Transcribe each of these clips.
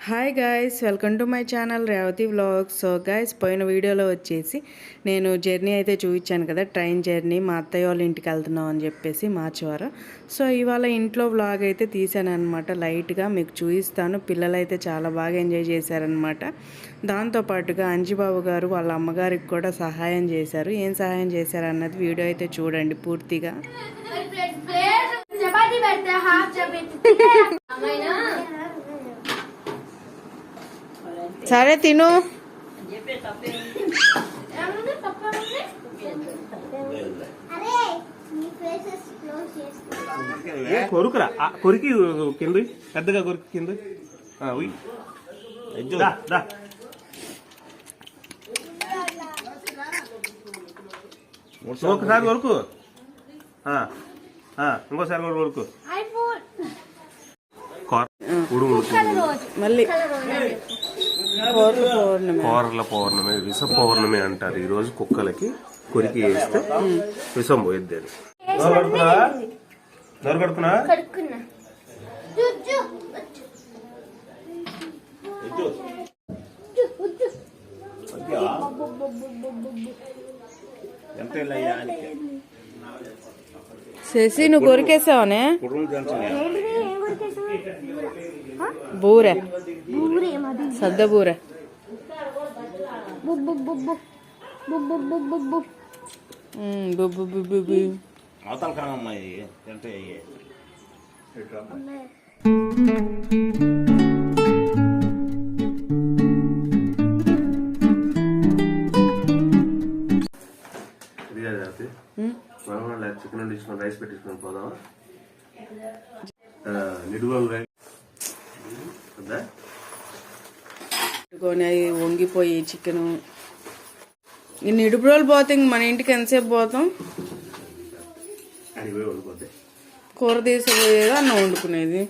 Hi guys welcome to my channel Revathi vlogs so guys పోయిన వీడియోలో వచ్చేసి నేను జర్నీ అయితే చూపించాను కదా ట్రైన్ జర్నీ మా అత్తయ్య వాళ్ళ ఇంటికి వెళ్తున్నాం అని చెప్పేసి మార్చివారం. సో ఇవాళ ఇంట్లో వ్లాగ్ అయితే తీసాను అనమాట లైట్గా మీకు చూపిస్తాను. పిల్లలు అయితే చాలా బాగా ఎంజాయ్ చేశారనమాట దాంతోపాటుగా అంజిబాబు గారు వాళ్ళ అమ్మగారికి కూడా సహాయం చేశారు. ఏం సహాయం చేశారు అన్నది వీడియో అయితే చూడండి పూర్తిగా. చపాతీ పెడితే హాఫ్ చపాతీ అమ్మాయినా సరే తిను. కొరుకురా. ఆ, కొరికి కింద పెద్దగా కొరికి కింద ఆ, ఉయ్. దా, దా. ఒకసారి కొరుకు. ఆ, ఆ, ఇంకోసారి కూడా కొరుకు. మళ్ళీ. కోర్ల పౌర్ణమి. విష పౌర్ణమి అంటారు. ఈ రోజు కుక్కలకి కొరికి వేస్తే విషం పోయిద్ది అని. శశి నువ్వు కొరికేసావనే? బూరె సద్ద బూరె. అవతల తింటే ఇది వాళ్ళ చికెన్ వండించుకొని రైస్ పెట్టించుకొని పోదామా? నిడుగోలు రైస్ పెట్టుకొని వంగిపోయి చికెన్. ఇన్ని ఇడుపు రోజులు పోతే ఇంక మన ఇంటికి ఎంతసేపు పోతాం? కూర తీసిపోయేది అన్నం వండుకునేది.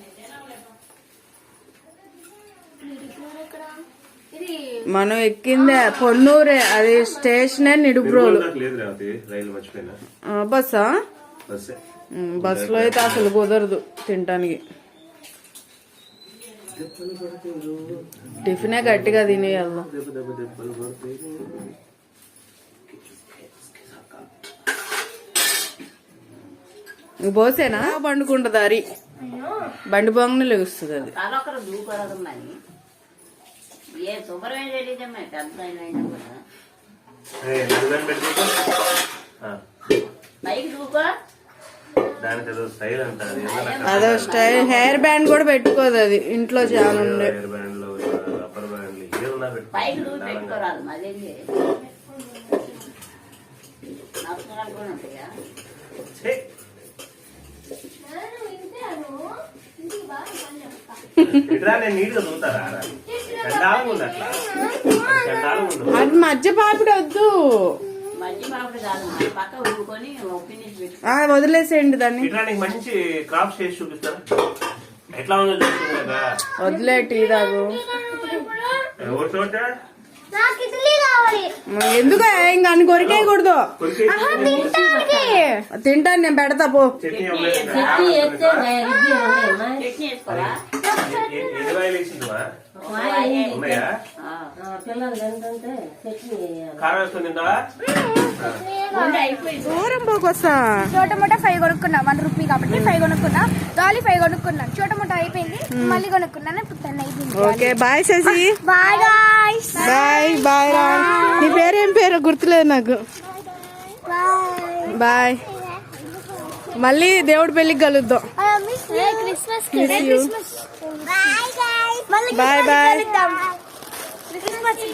మనం ఎక్కిందే పొన్నూరే అది స్టేషనే నిడుబ్రోలు బస్సా? బస్సులో అయితే అసలు కుదరదు తినటానికి టిఫినే గట్టిగా తిని వెళ్దాం పోసేనా పండుకుంటుంది అరి బండి బొంగని లెగుస్తుంది అది. ఏ శుభ్రమైన తెలియదమ్మా పెద్ద అదో స్టైల్. హెయిర్ బ్యాండ్ కూడా పెట్టుకోదు అది. ఇంట్లో చాలా ఉండే. అది మధ్య పాపిడి వదిలేసేయండి దాన్ని. ఇట్లా నీకు మంచి క్రాప్స్ చేసి చూపిస్తారా? ఎట్లా ఉందో చూస్తుంది కదా? వదిలే టీ తాగు. ఒక చోట నాకు ఇడ్లీ కావాలి. ఎందుకు ఇంకా అన్ని కొరికేయకూడదు. తింటాను నేను పెడతా పో. చట్నీ దూరం పోకొస్తా చోట మూట ఫైవ్ కొనుక్కున్నా వన్ రూపీ కాబట్టి ఫైవ్ కొనుక్కున్నా. గాలి ఫైవ్ కొనుక్కున్నాను చోట మూట అయిపోయింది మళ్ళీ కొనుక్కున్నాను అయిపోయింది okay bye Sashi. Bye bye bye రా. నీ పేరేం పేరు? గుర్తులేదు నాకు. Bye bye. మళ్ళీ దేవుడి పెళ్ళికి కలుద్దాం. బాయ్. కలుద్దాం. క్రిస్మస్